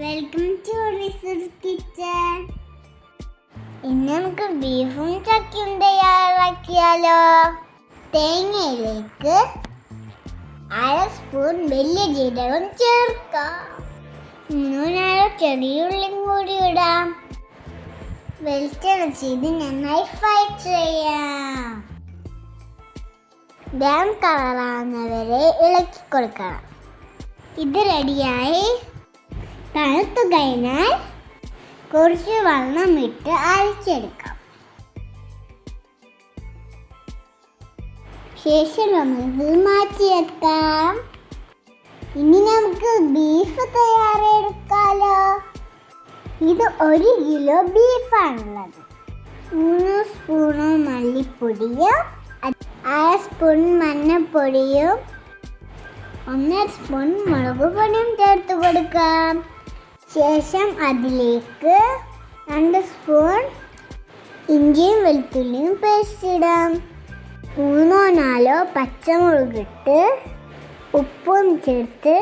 Welcome to kitchen ഇന്ന് നമുക്ക് ബീഫും ചക്കയും തയ്യാറാക്കിയാലോ. തേങ്ങയിലേക്ക് അര സ്പൂൺ വലിയ ജീരകം ചേർക്കാം. മൂന്നോ നാലോ ചെറിയുള്ളിയും കൂടി ഇടാം. വെളിച്ചെണ്ണ ചെയ്ത് നന്നായി ഫ്രൈ ചെയ്യാം. ബ്രൗൺ കളറാകുന്നവരെ ഇളക്കി കൊടുക്കണം. ഇത് റെഡിയായി തണുത്തു കഴിഞ്ഞാൽ കുറച്ച് വെള്ളം ഇട്ട് അരച്ചെടുക്കാം. ശേഷം നമുക്ക് മാറ്റി വെക്കാം ഇനി നമുക്ക് ബീഫ് തയ്യാറെടുക്കാലോ. ഇത് ഒരു കിലോ ബീഫാണുള്ളത് മൂന്ന് സ്പൂണ് മല്ലിപ്പൊടിയും അര സ്പൂൺ മഞ്ഞപ്പൊടിയും ഒന്നര സ്പൂൺ മുളക് പൊടിയും ചേർത്ത് കൊടുക്കാം. ശേഷം അതിലേക്ക് രണ്ട് സ്പൂൺ ഇഞ്ചിയും വെളുത്തുള്ളിയും പേസ്റ്റ് ഇടാം. മൂന്നോ നാലോ പച്ചമുളകിട്ട് ഉപ്പും ചേർത്ത്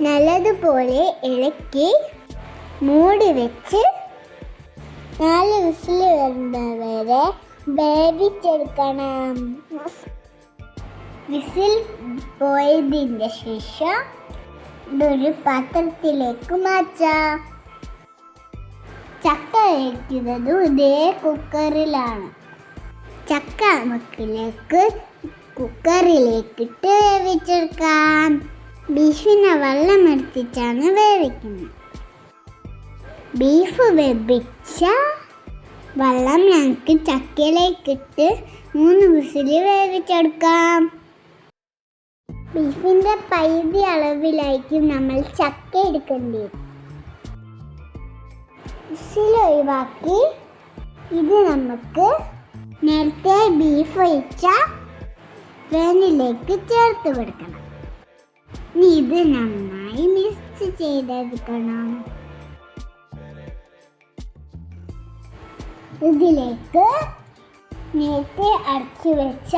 നല്ലതുപോലെ ഇളക്കി മൂടി വെച്ച് നാല് വിസിൽ വരുന്നവരെ വേവിച്ചെടുക്കണം. വിസിൽ പോയതിന്റെ ശേഷം ഇതൊരു പാത്രത്തിലേക്ക് മാറ്റാം. ചക്ക വയ്ക്കുന്നതും ഇതേ കുക്കറിലാണ്. ചക്ക നമുക്കിലേക്ക് കുക്കറിലേക്കിട്ട് വേവിച്ചെടുക്കാം. ബീഫിനെ വെള്ളം എടുത്തിട്ടാണ് വേവിക്കുന്നത്. ബീഫ് വേവിച്ച വെള്ളം ഞങ്ങൾക്ക് ചക്കയിലേക്കിട്ട് മൂന്ന് വിസിൽ വേവിച്ചെടുക്കാം. ബീഫിന്റെ പൈതി അളവിലായിരിക്കും നമ്മൾ ചക്ക എടുക്കേണ്ടി ഒഴിവാക്കി ഇത് നമുക്ക് നേരത്തെ ബീഫ് ഒഴിച്ച വേനിലേക്ക് ചേർത്ത് കൊടുക്കണം. ഇനി ഇത് നന്നായി മിക്സ് ചെയ്തെടുക്കണം. ഇതിലേക്ക് നേരത്തെ അടച്ചു വെച്ച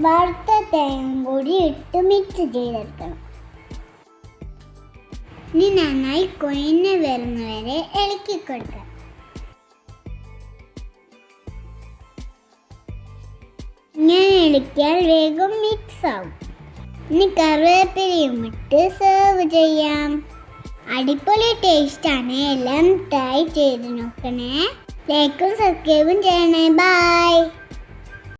വറുത്ത തേങ്ങ കൂടി ഇട്ട് മിക്സ് ചെയ്തെടുക്കണം. ഇനി നന്നായി കൊയിന് വരുന്നവരെ ഇളക്കി കൊടുക്കണം ഇങ്ങനെ ഇളക്കിയാൽ വേഗം മിക്സ് ആവും. ഇനി കറിവേപ്പിലയും ഇട്ട് സെർവ് ചെയ്യാം. അടിപൊളി ടേസ്റ്റാണ് എല്ലാം ട്രൈ ചെയ്ത് നോക്കണേ. ലൈക്കും സബ്സ്ക്രൈബും ചെയ്യണേ. ബൈ